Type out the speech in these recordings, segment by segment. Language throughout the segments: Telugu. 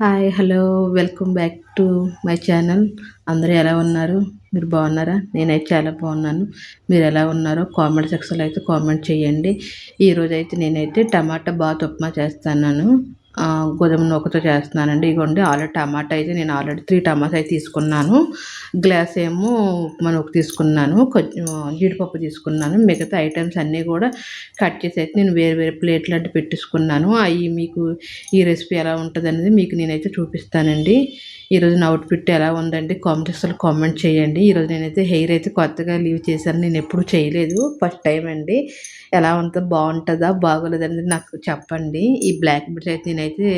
Hi hello welcome back to my channel. అందరూ ఎలా ఉన్నారు? మీరు బాగున్నారా? నేనైతే చాలా బాగున్నాను. మీరు ఎలా ఉన్నారో కామెంట్ సెక్షన్లో అయితే కామెంట్ చేయండి. ఈరోజైతే నేనైతే టమాటా బాత్ ఉప్మా చేస్తున్నాను. గోధుమ నూకతో చేస్తున్నానండి. ఇగోండి ఆల్రెడీ టమాటా అయితే నేను ఆల్రెడీ త్రీ టమాటా అయితే తీసుకున్నాను. గ్లాస్ ఏమో ఉప్మా నూక తీసుకున్నాను. కొంచెం జీడిపప్పు తీసుకున్నాను. మిగతా ఐటమ్స్ అన్నీ కూడా కట్ చేసి అయితే నేను వేరే వేరే ప్లేట్లు అంటే పెట్టించుకున్నాను అవి మీకు ఈ రెసిపీ ఎలా ఉంటుంది అనేది మీకు నేనైతే చూపిస్తానండి. ఈరోజు నా అవుట్ఫిట్ ఎలా ఉందండి కామెంట్స్లో కామెంట్ చేయండి. ఈరోజు నేనైతే హెయిర్ అయితే కొత్తగా లీవ్ చేశాను. నేను ఎప్పుడు చేయలేదు. ఫస్ట్ టైం అండి. ఎలా ఉంటుందో బాగుంటుందా బాగోలేదనేది నాకు చెప్పండి. ఈ బ్లాక్ బెడ్ అయితే నేను నేనైతే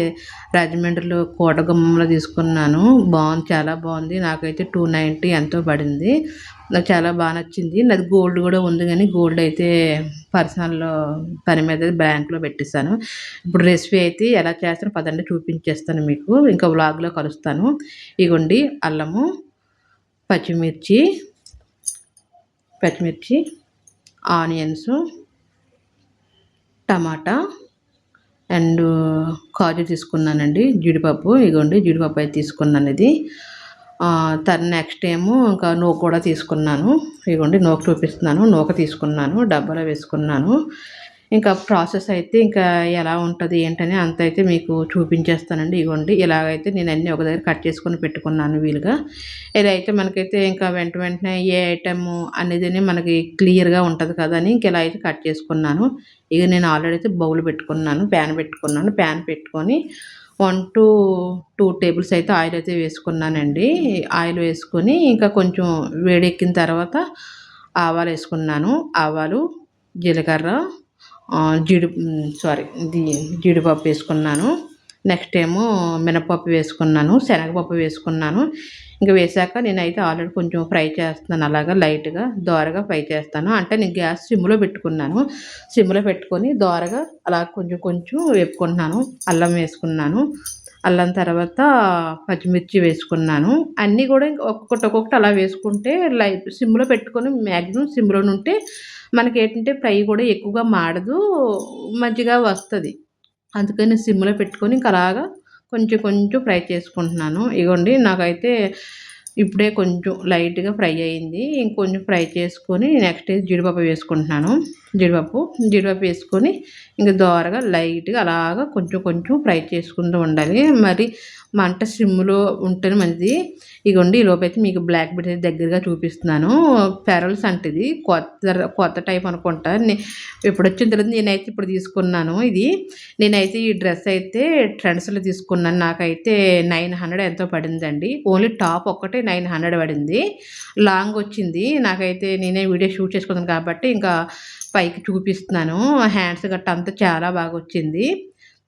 రాజమండ్రిలో కోటగుమ్మంలో తీసుకున్నాను. బాగుంది చాలా బాగుంది. నాకైతే టూ నైంటీ ఎంతో పడింది. నాకు చాలా బాగా నచ్చింది. నాది గోల్డ్ కూడా ఉంది కానీ గోల్డ్ అయితే పర్సనల్లో పని మీద బ్యాంక్లో పెట్టిస్తాను ఇప్పుడు రెసిపీ అయితే ఎలా చేస్తాను పదండి చూపించేస్తాను మీకు. ఇంకా వ్లాగ్లో కలుస్తాను. ఇగోండి అల్లము పచ్చిమిర్చి పచ్చిమిర్చి ఆనియన్స్ టమాటా అండ్ కాజు తీసుకున్నానండి. జీడిపప్పు ఇగోండి జీడిపప్పు అయితే తీసుకున్నాను ఇది. తర్ నెక్స్ట్ ఏమో ఇంకా నూక కూడా తీసుకున్నాను. ఇగోండి నూక చూపిస్తున్నాను. నూక తీసుకున్నాను. డబ్బాలో వేసుకున్నాను. ఇంకా ప్రాసెస్ అయితే ఇంకా ఎలా ఉంటుంది ఏంటని అంత అయితే మీకు చూపించేస్తానండి. ఇవ్వండి. ఇలాగైతే నేను అన్నీ ఒక దగ్గర కట్ చేసుకొని పెట్టుకున్నాను వీలుగా. ఇలా అయితే మనకైతే ఇంకా వెంట వెంటనే ఏ ఐటమ్ అనేది మనకి క్లియర్గా ఉంటుంది కదా అని ఇంక ఇలా అయితే కట్ చేసుకున్నాను. ఇక నేను ఆల్రెడీ అయితే బౌల్ పెట్టుకున్నాను ప్యాన్ పెట్టుకున్నాను. ప్యాన్ పెట్టుకొని వన్ టు టూ టేబుల్స్ అయితే ఆయిల్ అయితే వేసుకున్నానండి. ఆయిల్ వేసుకొని ఇంకా కొంచెం వేడెక్కిన తర్వాత ఆవాలు వేసుకున్నాను. ఆవాలు జీలకర్ర జీడి సారీ ఇది జీడిపప్పు వేసుకున్నాను. నెక్స్ట్ ఏమో మినపప్పు వేసుకున్నాను శనగపప్పు వేసుకున్నాను. ఇంకా వేసాక నేనైతే ఆల్రెడీ కొంచెం ఫ్రై చేస్తున్నాను అలాగా లైట్గా దోరగా ఫ్రై చేస్తాను. అంటే నేను గ్యాస్ సిమ్లో పెట్టుకున్నాను. సిమ్లో పెట్టుకొని దోరగా అలా కొంచెం కొంచెం వేపుకుంటున్నాను అల్లం వేసుకున్నాను. అల్లం తర్వాత పచ్చిమిర్చి వేసుకున్నాను. అన్నీ కూడా ఒక్కొక్కటి ఒక్కొక్కటి అలా వేసుకుంటే లైట్ సిమ్లో పెట్టుకొని మ్యాక్సిమం సిమ్లో ఉంటే మనకి ఏంటంటే ఫ్రై కూడా ఎక్కువగా మాడదు మంచిగా వస్తుంది. అందుకని సిమ్లో పెట్టుకొని ఇంకా అలాగా కొంచెం కొంచెం ఫ్రై చేసుకుంటున్నాను. ఇగోండి నాకైతే ఇప్పుడే కొంచెం లైట్గా ఫ్రై అయింది. ఇంకొంచెం ఫ్రై చేసుకొని నెక్స్ట్ జీడిపప్పు వేసుకుంటున్నాను. జీడిపప్పు జీడిపప్పు వేసుకొని ఇంకా దోరగా లైట్గా అలాగా కొంచెం కొంచెం ఫ్రై చేసుకుంటూ ఉండాలి. మరి మంట సిమ్లో ఉంటేనే మంచిది. ఇగోండి ఈ లోపైతే మీకు బ్లాక్ బెడ్ దగ్గరగా చూపిస్తున్నాను. పెరల్స్ అంటది కొత్త కొత్త టైప్ అనుకుంటా. ఇప్పుడు వచ్చిన తర్వాత నేనైతే ఇప్పుడు తీసుకున్నాను ఇది. నేనైతే ఈ డ్రెస్ అయితే ట్రెండ్స్లో తీసుకున్నాను. నాకైతే నైన్ హండ్రెడ్ ఎంతో పడిందండి. ఓన్లీ టాప్ ఒక్కటే నైన్ హండ్రెడ్ పడింది. లాంగ్ వచ్చింది. నాకైతే నేనే వీడియో షూట్ చేసుకున్నాను కాబట్టి ఇంకా పైకి చూపిస్తున్నాను. హ్యాండ్స్ గట్ట అంతా చాలా బాగా వచ్చింది.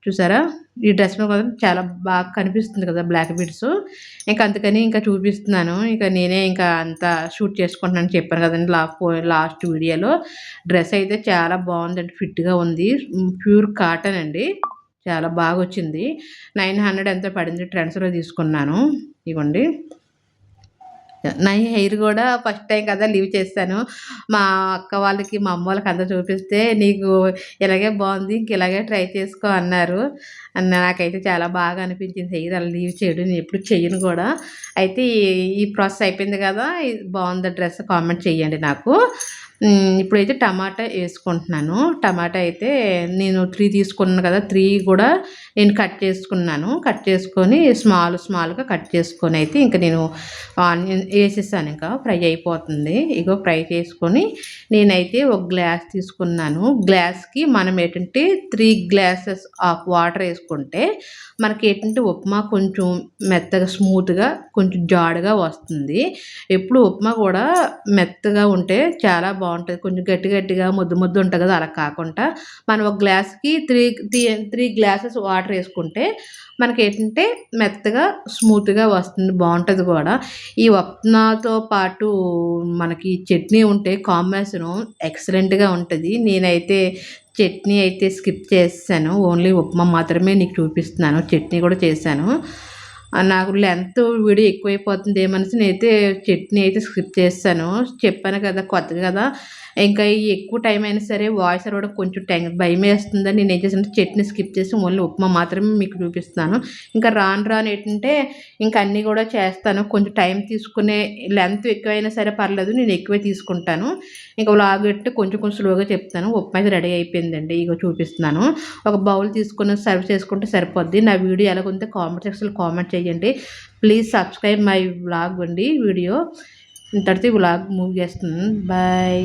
చూసారా? ఈ డ్రెస్ మీద చాలా బాగా కనిపిస్తుంది కదా బ్లాక్ బీడ్స్. ఇంకా అందుకని ఇంకా చూపిస్తున్నాను. ఇంకా నేనే ఇంకా అంత షూట్ చేసుకుంటున్నాను చెప్పాను కదండి లాస్ట్ లాస్ట్ వీడియోలో. డ్రెస్ అయితే చాలా బాగుందండి. ఫిట్గా ఉంది. ప్యూర్ కాటన్ అండి. చాలా బాగా వచ్చింది. నైన్ హండ్రెడ్ ఎంత పడింది. ట్రెండ్స్లో తీసుకున్నాను. ఇవ్వండి నా హెయిర్ కూడా ఫస్ట్ టైం కదా లీవ్ చేస్తాను. మా అక్క వాళ్ళకి మా అమ్మ వాళ్ళకి అందరూ చూపిస్తే నీకు ఇలాగే బాగుంది ఇంక ఇలాగే ట్రై చేసుకో అన్నారు. నాకైతే చాలా బాగా అనిపించింది. హెయిర్ అలా లీవ్ చేయడం నేను ఎప్పుడు చేయను కూడా. అయితే ఈ ప్రాసెస్ అయిపోయింది కదా బాగుంది డ్రెస్ కామెంట్ చేయండి నాకు. ఇప్పుడైతే టమాటా వేసుకుంటున్నాను. టమాటా అయితే నేను త్రీ తీసుకున్నాను కదా త్రీ కూడా నేను కట్ చేసుకున్నాను. కట్ చేసుకొని స్మాల్ స్మాల్గా కట్ చేసుకొని అయితే ఇంకా నేను ఆనియన్ వేసేసాను ఇంకా ఫ్రై అయిపోతుంది. ఇగో ఫ్రై చేసుకొని నేనైతే ఒక గ్లాస్ తీసుకున్నాను. గ్లాస్కి మనం ఏంటంటే త్రీ గ్లాసెస్ ఆఫ్ వాటర్ వేసుకుంటే మనకి ఏంటంటే ఉప్మా కొంచెం మెత్తగా స్మూత్గా కొంచెం జాడుగా వస్తుంది. ఎప్పుడు ఉప్మా కూడా మెత్తగా ఉంటే చాలా బాగుంటుంది బాగుంటుంది. కొంచెం గట్టి గట్టిగా ముద్దు ముద్దు ఉంటుంది కదా అలా కాకుండా మనం ఒక గ్లాస్కి three three three glasses water వేసుకుంటే మనకి ఏంటంటే మెత్తగా స్మూత్గా వస్తుంది బాగుంటుంది కూడా. ఈ ఉప్మాతో పాటు మనకి చట్నీ ఉంటే కాంబినేషన్ ఎక్సలెంట్గా ఉంటుంది. నేనైతే చట్నీ అయితే స్కిప్ చేసాను ఓన్లీ ఉప్మా మాత్రమే నీకు చూపిస్తున్నాను. చట్నీ కూడా చేశాను. నాకు లెంత్ వీడియో ఎక్కువైపోతుంది ఏమనేసి నేనైతే చట్నీ అయితే స్కిప్ చేస్తాను. చెప్పాను కదా కొత్త కదా. ఇంకా ఎక్కువ టైం అయినా సరే వాయిస్ కూడా కొంచెం టైం భయం వేస్తుందని నేను ఏం చేసాను చట్నీ స్కిప్ చేసి ఓన్లీ ఉప్మా మాత్రమే మీకు చూపిస్తాను ఇంకా రాను రాను ఏంటంటే ఇంకా అన్నీ కూడా చేస్తాను. కొంచెం టైం తీసుకునే లెంత్ ఎక్కువైనా సరే పర్లేదు నేను ఎక్కువే తీసుకుంటాను. ఇంకా వ్లాగ్ పెట్టి కొంచెం కొంచెం స్లోగా చెప్తాను. ఉప్మా అయితే రెడీ అయిపోయిందండి. ఇక చూపిస్తున్నాను. ఒక బౌల్ తీసుకుని సర్వ్ చేసుకుంటే సరిపోద్ది. నా వీడియో ఎలాగుంటే కామెంట్ సెక్షన్లో కామెంట్ చేయండి ప్లీజ్ సబ్స్క్రైబ్ మై వ్లాగ్ అండి వీడియో. ఇంతటితో వ్లాగ్ మూవ్ చేస్తున్నాను బాయ్